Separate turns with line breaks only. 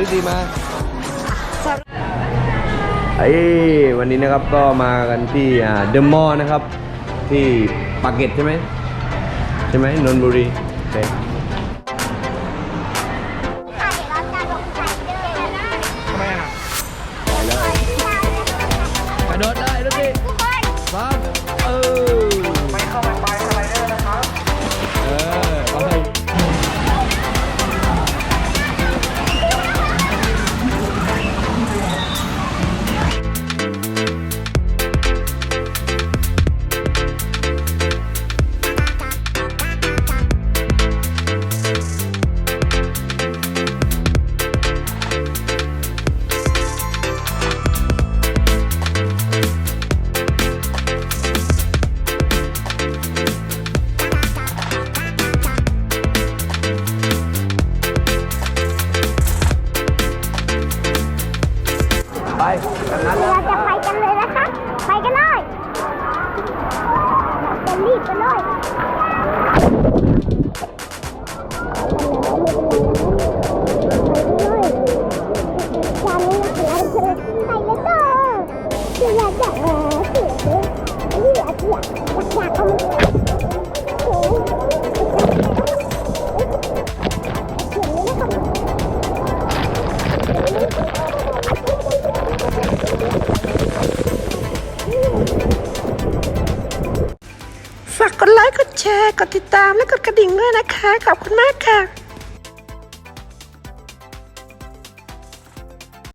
ลิดีมาไอ้ยวันนี้นะครับก็มากันที่อ่าเดอะมอลล์นะครับ ที่ปากเกร็ดใช่ไหมใช่ไหมนนทบุรีโอเค
ค่ะเดี๋ยวเราจะลงไปเดินนะ
ทำไมอะ
ไปเลยกระโดดเลยลูกพี่
ทุกคน
พร้อมเออ
ไป
แบบนั้น
เราจะไปกันเลยนะคะไปกันเลยจะรีบไปเลยจานเลยอยากจะเออเสียเสียอยากอยากอยากเอยา
ไลค์ กดแชร์ กดติดตามและกดกระดิ่งด้วยนะคะ ขอบคุณมากค่ะ